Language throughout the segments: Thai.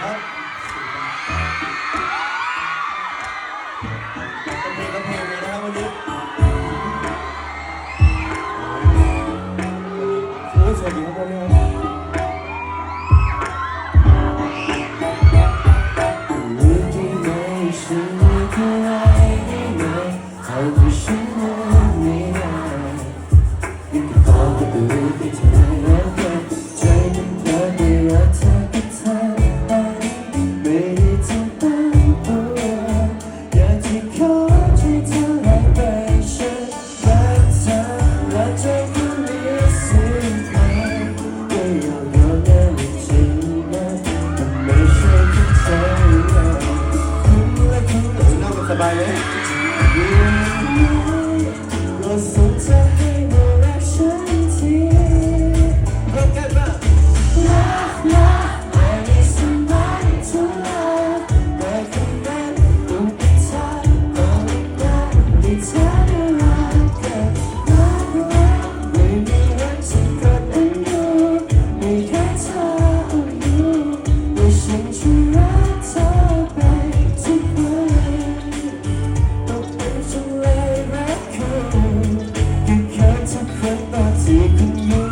แล้วเพลงก็เพลงเลยนะครับวันนี้โอ้ยสวัสดีครับพ่อแม่ครับ你的包都被我给拆了，拆成了你。 ตาสีคุณอยู่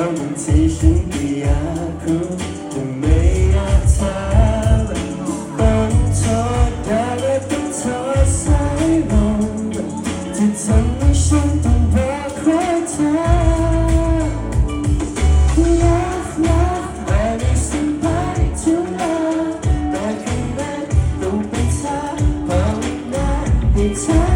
บางทีฉันก็อยากรู้แต่ไม่อยากถามต้องโทษได้และต้องโทษสายลมที่ทำให้ฉันต้องบอกรักเธอ Love, love, but it's somebody to love. Back in that, don't be tired, but not be.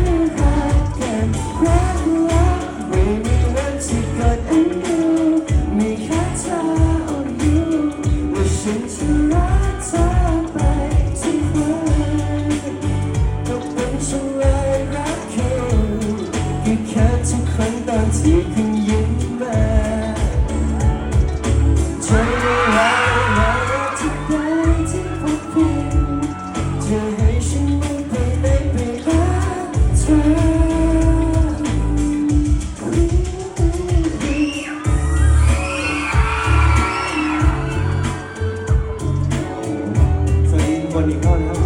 21